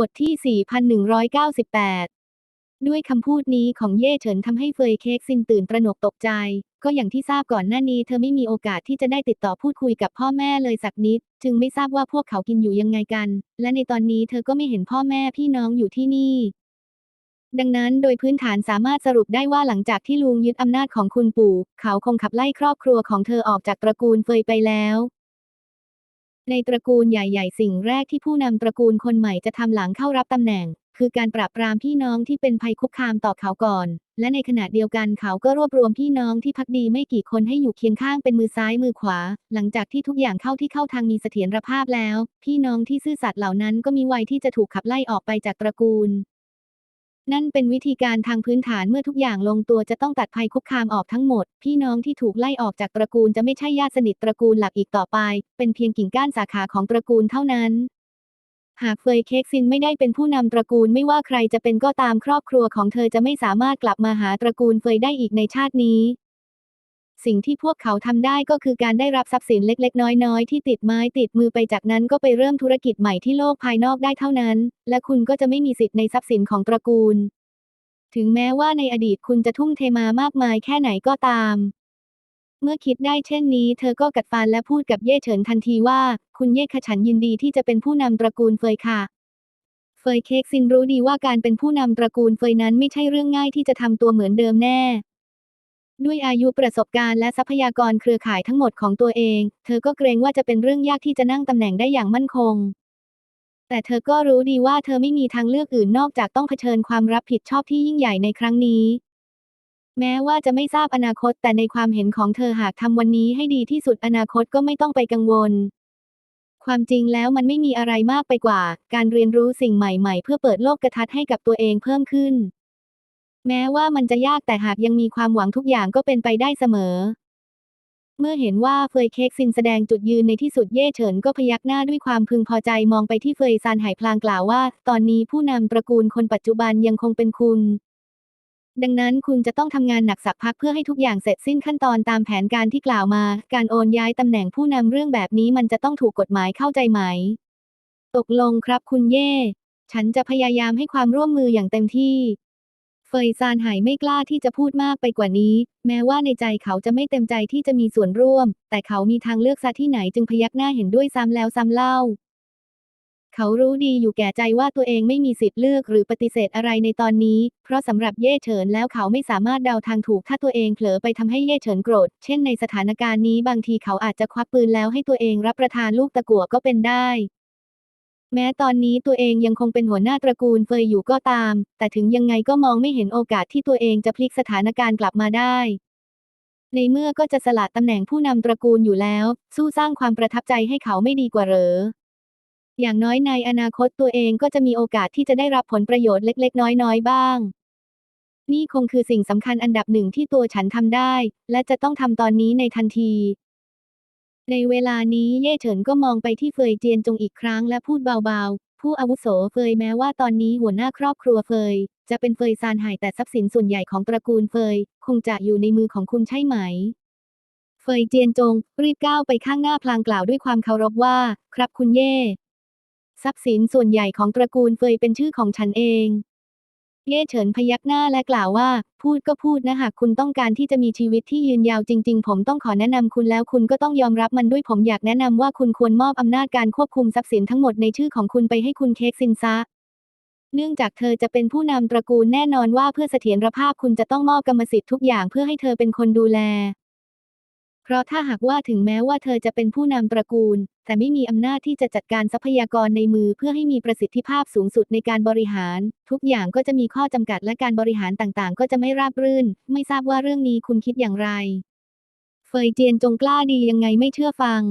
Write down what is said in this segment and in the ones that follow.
บทที่ 4,198 ด้วยคำพูดนี้ของเย่เฉินทำให้เฟยเค้กซินตื่นตระหนกตกใจ ก็อย่างที่ทราบก่อนหน้านี้เธอไม่มีโอกาสที่จะได้ติดต่อพูดคุยกับพ่อแม่เลยสักนิด จึงไม่ทราบว่าพวกเขากินอยู่ยังไงกัน และในตอนนี้เธอก็ไม่เห็นพ่อแม่พี่น้องอยู่ที่นี่ดังนั้นโดยพื้นฐานสามารถสรุปได้ว่าหลังจากที่ลุงยึดอำนาจของคุณปู่ เขาคงขับไล่ครอบครัวของเธอออกจากตระกูลเฟยไปแล้ว ในตระกูลใหญ่ ๆ สิ่งแรกที่ผู้นำตระกูลคนใหม่จะทำหลังเข้ารับตำแหน่ง คือการปราบปรามพี่น้องที่เป็นภัยคุกคามต่อเขาก่อน และในขณะเดียวกันเขาก็รวบรวมพี่น้องที่พักดีไม่กี่คนให้อยู่เคียงข้างเป็นมือซ้ายมือขวา หลังจากที่ทุกอย่างเข้าที่เข้าทางมีเสถียรภาพแล้ว พี่น้องที่ซื่อสัตย์เหล่านั้นก็มีวัยที่จะถูกขับไล่ออกไปจากตระกูล นั่นเป็นวิธีการทางพื้นฐานเมื่อทุกอย่างลงตัวจะต้องตัดภัยคุกคามออกทั้งหมด พี่น้องที่ถูกไล่ออกจากตระกูลจะไม่ใช่ญาติสนิทตระกูลหลักอีกต่อไป เป็นเพียงกิ่งก้านสาขาของตระกูลเท่านั้น หากเฟยเค้กซินไม่ได้เป็นผู้นำตระกูลไม่ว่าใครจะเป็นก็ตามครอบครัวของเธอจะไม่สามารถกลับมาหาตระกูลเฟยได้อีกในชาตินี้ สิ่งที่พวกเขาทำได้ก็คือการได้รับทรัพย์สินเล็กๆ น้อยๆ ที่ติดไม้ติดมือไปจากนั้นก็ไปเริ่มธุรกิจใหม่ที่โลกภายนอกได้เท่านั้น และคุณก็จะไม่มีสิทธิ์ในทรัพย์สินของตระกูล ถึงแม้ว่าในอดีตคุณจะทุ่มเทมามากมายแค่ไหนก็ตาม เมื่อคิดได้เช่นนี้ เธอก็กัดฟันและพูดกับเย่เฉินทันทีว่า คุณเย่ขฉันยินดีที่จะเป็นผู้นำตระกูลเฟยค่ะเฟยเค้กซินรู้ดีว่าการเป็นผู้นำตระกูลเฟยนั้นไม่ใช่เรื่องง่ายที่จะทำตัวเหมือนเดิมแน่ ด้วยอายุประสบการณ์และทรัพยากรเครือข่ายทั้งหมดของตัวเอง เธอก็เกรงว่าจะเป็นเรื่องยากที่จะนั่งตำแหน่งได้อย่างมั่นคง แต่เธอก็รู้ดีว่าเธอไม่มีทางเลือกอื่นนอกจากต้องเผชิญความรับผิดชอบที่ยิ่งใหญ่ในครั้งนี้ แม้ว่าจะไม่ทราบอนาคตแต่ในความเห็นของเธอหากทำวันนี้ให้ดีที่สุดอนาคตก็ไม่ต้องไปกังวล ความจริงแล้วมันไม่มีอะไรมากไปกว่า การเรียนรู้สิ่งใหม่ ๆ เพื่อเปิดโลกกระทัดให้กับตัวเองเพิ่มขึ้น แม้ว่ามันจะยากแต่หากยังมีความหวังทุกอย่างก็เป็นไปได้เสมอ เมื่อเห็นว่าเฟยเค้กซินแสดงจุดยืนในที่สุดเย่เฉินก็พยักหน้าด้วยความพึงพอใจมองไปที่เฟยซานไหพลางกล่าวว่า ตอนนี้ผู้นำตระกูลคนปัจจุบันยังคงเป็นคุณ ดังนั้นคุณจะต้องทำงานหนักสักพักเพื่อให้ทุกอย่างเสร็จสิ้นขั้นตอนตามแผนการที่กล่าวมา การโอนย้ายตำแหน่งผู้นำเรื่องแบบนี้มันจะต้องถูกกฎหมายเข้าใจไหม ตกลงครับคุณเย่ ฉันจะพยายามให้ความร่วมมืออย่างเต็มที่ เฟยซานไหไม่กล้าที่จะพูดมากไปกว่านี้ แม้ว่าในใจเขาจะไม่เต็มใจที่จะมีส่วนร่วม แต่เขามีทางเลือกซะที่ไหนจึงพยักหน้าเห็นด้วยซ้ำแล้วซ้ำเล่า เขารู้ดีอยู่แก่ใจว่าตัวเองไม่มีสิทธิ์เลือกหรือปฏิเสธอะไรในตอนนี้ เพราะสำหรับเย่เฉินแล้วเขาไม่สามารถเดาทางถูกถ้าตัวเองเผลอไปทำให้เย่เฉินโกรธ เช่นในสถานการณ์นี้บางทีเขาอาจจะควักปืนแล้วให้ตัวเองรับประทานลูกตะกั่วก็เป็นได้ แม้ตอนนี้ตัวเองยังคงเป็นหัวหน้าตระกูลเฟยอยู่ก็ตาม แต่ถึงยังไงก็มองไม่เห็นโอกาสที่ตัวเองจะพลิกสถานการณ์กลับมาได้ ในเมื่อก็จะสละตำแหน่งผู้นำตระกูลอยู่แล้ว สู้สร้างความประทับใจให้เขาไม่ดีกว่าเหรอ อย่างน้อยในอนาคตตัวเองก็จะมีโอกาสที่จะได้รับผลประโยชน์เล็ก ๆ น้อยๆบ้าง นี่คงคือสิ่งสำคัญอันดับหนึ่งที่ตัวฉันทำได้ และจะต้องทำตอนนี้ในทันที ในเวลานี้เย่เฉินก็มองไปที่เฟยเจียนจงอีกครั้งและพูดเบาๆ ผู้อาวุโสเฟยแม้ว่าตอนนี้หัวหน้าครอบครัวเฟย จะเป็นเฟยซานไห่แต่ทรัพย์สินส่วนใหญ่ของตระกูลเฟย คงจะอยู่ในมือของคุณใช่ไหม เฟยเจียนจง รีบก้าวไปข้างหน้าพลางกล่าวด้วยความเคารพว่า ครับคุณเย่ทรัพย์สินส่วนใหญ่ของตระกูลเฟยเป็นชื่อของฉันเอง เย่เฉินพยักหน้าและกล่าวว่า พูดก็พูดนะหากคุณต้องการที่จะมีชีวิตที่ยืนยาวจริง ๆ ผมต้องขอแนะนำคุณแล้วคุณก็ต้องยอมรับมันด้วยผมอยากแนะนำว่าคุณควรมอบอำนาจการควบคุมทรัพย์สินทั้งหมดในชื่อของคุณไปให้คุณเค้กซินซะเนื่องจากเธอจะเป็นผู้นำตระกูลแน่นอนว่าเพื่อเสถียรภาพคุณจะต้องมอบกรรมสิทธิ์ทุกอย่างเพื่อให้เธอเป็นคนดูแล ราะถ้าหากว่าถึงแม้ว่าเธอจะเป็นผู้นำตระกูล แต่ไม่มีอำนาจที่จะจัดการทรัพยากรในมือเพื่อให้มีประสิทธิภาพสูงสุดในการบริหาร ทุกอย่างก็จะมีข้อจำกัดและการบริหารต่างๆ ก็จะไม่ราบรื่น ไม่ทราบว่าเรื่องนี้คุณคิดอย่างไร เฟยเจียนจงกล้าดียังไงไม่เชื่อฟัง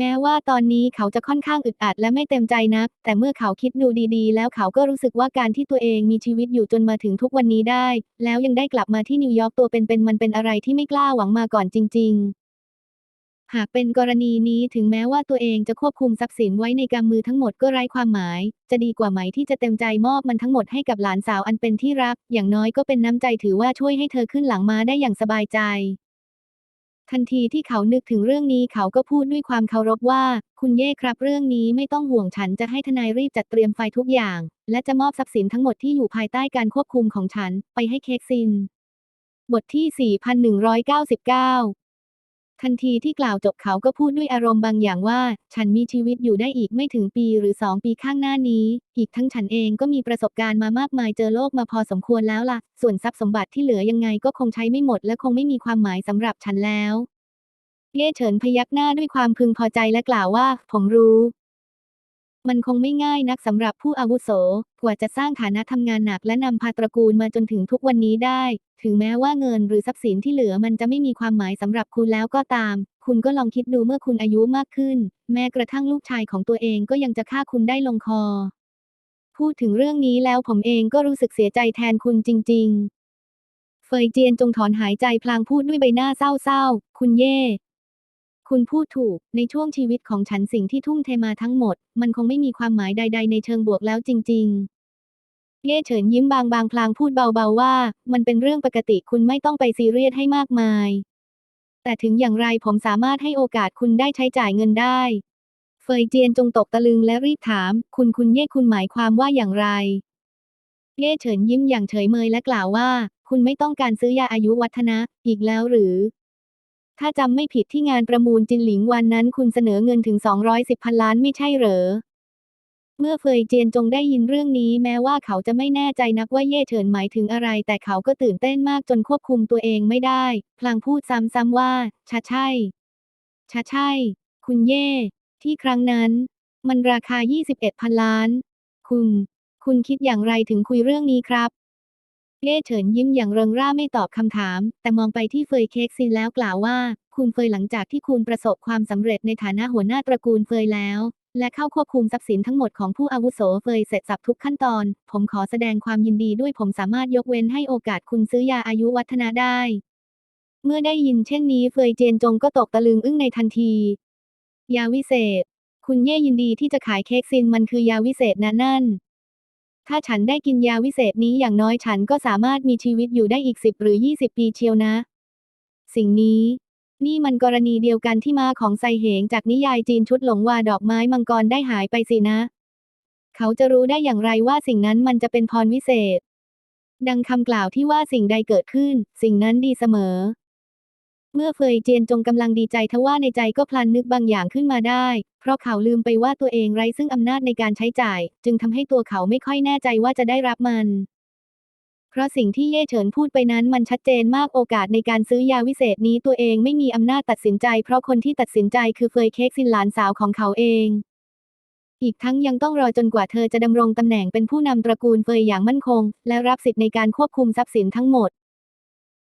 แม้ว่าตอนนี้เขาจะค่อนข้างอึดอัดและไม่เต็มใจนัก แต่เมื่อเขาคิดดูดีๆ แล้วเขาก็รู้สึกว่าการที่ตัวเองมีชีวิตอยู่จนมาถึงทุกวันนี้ได้ แล้วยังได้กลับมาที่นิวยอร์กตัวเป็นๆมันเป็นอะไรที่ไม่กล้าหวังมาก่อนจริง ๆหากเป็นกรณีนี้ถึงแม้ว่าตัวเองจะควบคุมทรัพย์สินไว้ในกำมือทั้งหมดก็ไร้ความหมาย จะดีกว่าไหมที่จะเต็มใจมอบมันทั้งหมดให้กับหลานสาวอันเป็นที่รัก อย่างน้อยก็เป็นน้ำใจถือว่าช่วยให้เธอขึ้นหลังมาได้อย่างสบายใจ ทันทีที่เขานึกถึงเรื่องนี้เขาก็พูดด้วยความเคารพว่า คุณเย่ครับเรื่องนี้ไม่ต้องห่วงฉันจะให้ทนายรีบจัดเตรียมไฟทุกอย่าง และจะมอบทรัพย์สินทั้งหมดที่อยู่ภายใต้การควบคุมของฉัน ไปให้เค็กซิน บทที่ 4199 ทันทีที่กล่าวจบเขาก็พูดด้วยอารมณ์บางอย่างว่า ฉันมีชีวิตอยู่ได้อีกไม่ถึงปีหรือสองปีข้างหน้านี้ อีกทั้งฉันเองก็มีประสบการณ์มามากมายเจอโลกมาพอสมควรแล้วล่ะ ส่วนทรัพย์สมบัติที่เหลือยังไงก็คงใช้ไม่หมดและคงไม่มีความหมายสำหรับฉันแล้ว เย่เฉินพยักหน้าด้วยความพึงพอใจและกล่าวว่า ผมรู้ มันคงไม่ง่ายนักสำหรับผู้อาวุโส กว่าจะสร้างฐานะทำงานหนักและนำพาตระกูลมาจนถึงทุกวันนี้ได้ ถึงแม้ว่าเงินหรือทรัพย์สินที่เหลือมันจะไม่มีความหมายสำหรับคุณแล้วก็ตาม คุณก็ลองคิดดูเมื่อคุณอายุมากขึ้น แม้กระทั่งลูกชายของตัวเองก็ยังจะฆ่าคุณได้ลงคอ พูดถึงเรื่องนี้แล้วผมเองก็รู้สึกเสียใจแทนคุณจริง ๆ เฟยเจียนจงถอนหายใจพลางพูดด้วยใบหน้าเศร้าๆ คุณเย่ คุณพูดถูก ในช่วงชีวิตของฉันสิ่งที่ทุ่มเทมาทั้งหมด มันคงไม่มีความหมายใด ๆ ในเชิงบวกแล้วจริง ๆ เย่เฉินยิ้มบางๆพลางพูดเบาๆว่า มันเป็นเรื่องปกติคุณไม่ต้องไปซีเรียสให้มากมาย แต่ถึงอย่างไรผมสามารถให้โอกาสคุณได้ใช้จ่ายเงินได้ เฟยเจียนจงตกตะลึงและรีบถาม คุณคุณเย่คุณหมายความว่าอย่างไร เย่เฉินยิ้มอย่างเฉยเมยและกล่าวว่า คุณไม่ต้องการซื้อยาอายุวัฒนะ อีกแล้วหรือ ถ้าจำไม่ผิดที่งานประมูลจินหลิงวันนั้นคุณเสนอเงินถึง 210พันล้านไม่ใช่เหรอ เมื่อเฟยเจียนจงได้ยินเรื่องนี้แม้ว่าเขาจะไม่แน่ใจนักว่าเย่เฉินหมายถึงอะไร แต่เขาก็ตื่นเต้นมากจนควบคุมตัวเองไม่ได้ พลางพูดซ้ำๆว่าชะใช่ชะใช่ คุณเย่ ที่ครั้งนั้น มันราคา 21พันล้าน คุณ คุณคิดอย่างไรถึงคุยเรื่องนี้ครับ เย่เฉินยิ้มอย่างเริงร่าไม่ตอบคำถาม แต่มองไปที่เฟยเค้กซินแล้วกล่าวว่า คุณเฟยหลังจากที่คุณประสบความสำเร็จในฐานะหัวหน้าตระกูลเฟยแล้ว และเข้าควบคุมทรัพย์สินทั้งหมดของผู้อาวุโสเฟยเสร็จสับทุกขั้นตอน ผมขอแสดงความยินดีด้วยผมสามารถยกเว้นให้โอกาสคุณซื้อยาอายุวัฒนะได้ เมื่อได้ยินเช่นนี้เฟยเจียนจงก็ตกตะลึงอึ้งในทันที ยาวิเศษ คุณเย่ยินดีที่จะขายเค้กซินมันคือยาวิเศษนะนั่น ถ้าฉันได้กินยาวิเศษนี้อย่างน้อยฉันก็สามารถมีชีวิตอยู่ได้อีกสิบหรือยี่สิบปีเชียวนะ สิ่งนี้ นี่มันกรณีเดียวกันที่มาของไซเหงจากนิยายจีนชุดหลงว่าดอกไม้มังกรได้หายไปสินะ เขาจะรู้ได้อย่างไรว่าสิ่งนั้นมันจะเป็นพรวิเศษ ดังคำกล่าวที่ว่าสิ่งใดเกิดขึ้น สิ่งนั้นดีเสมอ เมื่อเฟยเจียนจงกำลังดีใจทว่าในใจก็พลันนึกบางอย่างขึ้นมาได้ เพราะเขาลืมไปว่าตัวเองไร้ซึ่งอำนาจในการใช้จ่าย จึงทำให้ตัวเขาไม่ค่อยแน่ใจว่าจะได้รับมัน เพราะสิ่งที่เย่เฉินพูดไปนั้นมันชัดเจนมากโอกาสในการซื้อยาวิเศษนี้ตัวเองไม่มีอำนาจตัดสินใจ เพราะคนที่ตัดสินใจคือเฟยเค้กซินหลานสาวของเขาเอง อีกทั้งยังต้องรอจนกว่าเธอจะดำรงตำแหน่งเป็นผู้นำตระกูลเฟยอย่างมั่นคง และรับสิทธิ์ในการควบคุมทรัพย์สินทั้งหมด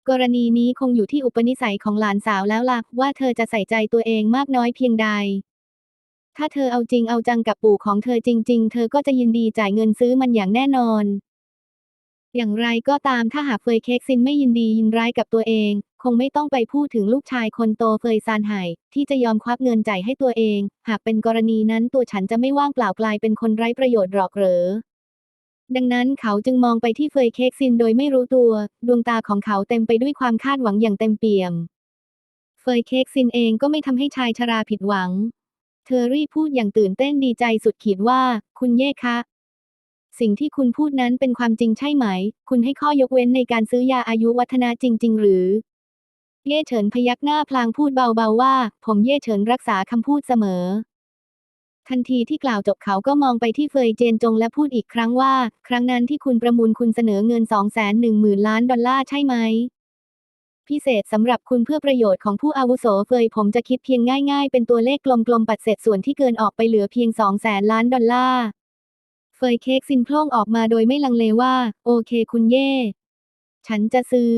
กรณีนี้คงอยู่ที่อุปนิสัยของหลานสาวแล้วล่ะว่าเธอจะใส่ใจตัวเองมากน้อยเพียงใด ถ้าเธอเอาจริงเอาจังกับปู่ของเธอจริง ๆ เธอก็จะยินดีจ่ายเงินซื้อมันอย่างแน่นอน อย่างไรก็ตามถ้าหากเฟยเค้กซินไม่ยินดียินร้ายกับตัวเอง คงไม่ต้องไปพูดถึงลูกชายคนโตเฟยซานไห่ที่จะยอมควักเงินจ่ายให้ตัวเอง หากเป็นกรณีนั้นตัวฉันจะไม่ว่างเปล่ากลายเป็นคนไร้ประโยชน์หรอกเหรอ ดังนั้นเขาจึงมองไปที่เฟยเค้กซินโดยไม่รู้ตัว ดวงตาของเขาเต็มไปด้วยความคาดหวังอย่างเต็มเปี่ยม เฟยเค้กซินเองก็ไม่ทำให้ชายชราผิดหวัง เธอรีบพูดอย่างตื่นเต้นดีใจสุดขีดว่า คุณเย่คะ สิ่งที่คุณพูดนั้นเป็นความจริงใช่ไหม คุณให้ข้อยกเว้นในการซื้อยาอายุวัฒนะจริง ๆ หรือเย่เฉินพยักหน้าพลางพูดเบาๆว่า ผมเย่เฉินรักษาคำพูดเสมอ ทันทีที่กล่าวจบเขาก็มองไปที่เฟยเจนจงและพูดอีกครั้งว่า ครั้งนั้นที่คุณประมูลคุณเสนอเงิน 2 1 0 0 0 0 ล้านดอลลาร์ใช่ไหม พิเศษสำหรับคุณเพื่อประโยชน์ของผู้อาวุโสเฟยผมจะคิดเพียงง่ายๆ เป็นตัวเลขกลมๆปัดเศษส่วนที่เกินออกไปเหลือเพียง 2 0 0แสนล้านดอลลาร์เฟยเค้กซินโพล่งออกมาโดยไม่ลังเลว่า โอเคคุณเย่ ฉันจะซื้อ